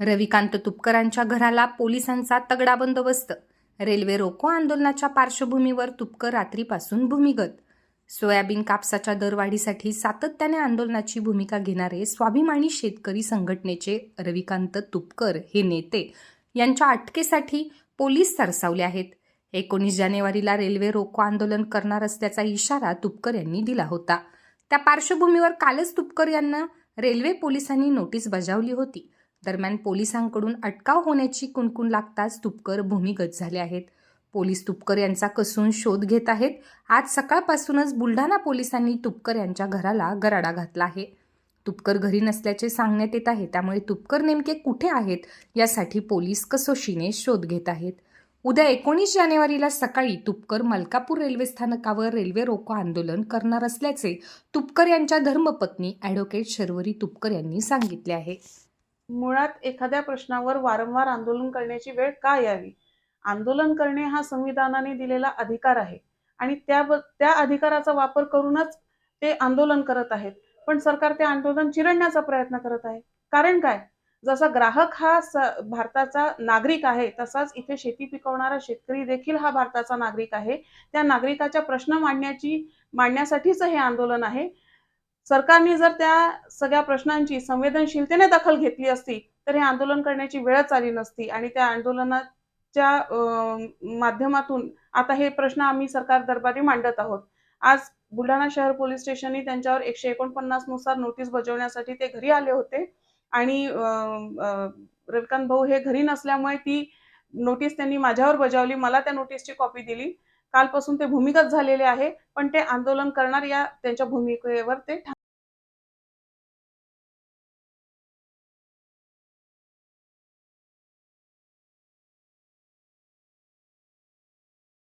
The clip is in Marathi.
रविकांत तुपकरांच्या घराला पोलिसांचा तगडा बंदोबस्त. रेल्वे रोको आंदोलनाच्या पार्श्वभूमीवर तुपकर रात्रीपासून भूमिगत. सोयाबीन कापसाच्या दरवाढीसाठी सातत्याने आंदोलनाची भूमिका घेणारे स्वाभिमानी शेतकरी संघटनेचे रविकांत तुपकर हे नेते यांच्या अटकेसाठी पोलीस सरसावले आहेत. एकोणीस जानेवारीला रेल्वे रोको आंदोलन करणार असल्याचा इशारा तुपकर यांनी दिला होता. त्या पार्श्वभूमीवर कालच तुपकर यांना रेल्वे पोलिसांनी नोटीस बजावली होती. दरम्यान पोलिसांकडून अटकाव होण्याची कुणकुण लागताच तुपकर भूमिगत झाले आहेत. पोलीस तुपकर यांचा कसून शोध घेत आहेत. आज सकाळपासूनच बुलढाणा पोलिसांनी तुपकर यांच्या घराला गराडा घातला आहे. तुपकर घरी नसल्याचे सांगण्यात येत आहे. त्यामुळे तुपकर नेमके कुठे आहेत यासाठी पोलीस कसोशीने शोध घेत आहेत. उद्या एकोणीस जानेवारीला सकाळी तुपकर मलकापूर रेल्वे स्थानकावर रेल्वे रोको आंदोलन करणार असल्याचे तुपकर यांच्या धर्मपत्नी ॲडव्होकेट शर्वरी तुपकर यांनी सांगितले आहे. मुळात एखाद्या प्रश्नावर वारंवार आंदोलन करण्याची वेळ का यावी? आंदोलन करणे हा संविधानाने दिलेला अधिकार आहे आणि त्या त्या अधिकाराचा वापर करूनच ते आंदोलन करत आहेत. पण सरकार ते आंदोलन चिरडण्याचा प्रयत्न करत आहे. कारण काय? जसा ग्राहक हा स भारताचा नागरिक आहे तसाच इथे शेती पिकवणारा शेतकरी देखील हा भारताचा नागरिक आहे. त्या नागरिकाच्या प्रश्न मांडण्याची मांडण्यासाठीच हे आंदोलन आहे. सरकारने जर त्या सगळ्या प्रश्नांची संवेदनशीलतेने दखल घेतली असती तर हे आंदोलन करण्याची वेळच आली नसती. आणि त्या आंदोलनाच्या माध्यमातून आता हे प्रश्न आम्ही सरकार दरबारी मांडत आहोत. आज बुलढाणा शहर पोलीस स्टेशनने त्यांच्यावर एकशे एकोणपन्नासनुसार नोटीस बजावण्यासाठी ते घरी आले होते. आणि रविकांत भाऊ हे घरी नसल्यामुळे ती नोटीस त्यांनी माझ्यावर बजावली. मला त्या नोटीसची कॉपी दिली. कालपासून ते भूमिगत झालेले आहे पण ते आंदोलन करणार या त्यांच्या भूमिकेवर ते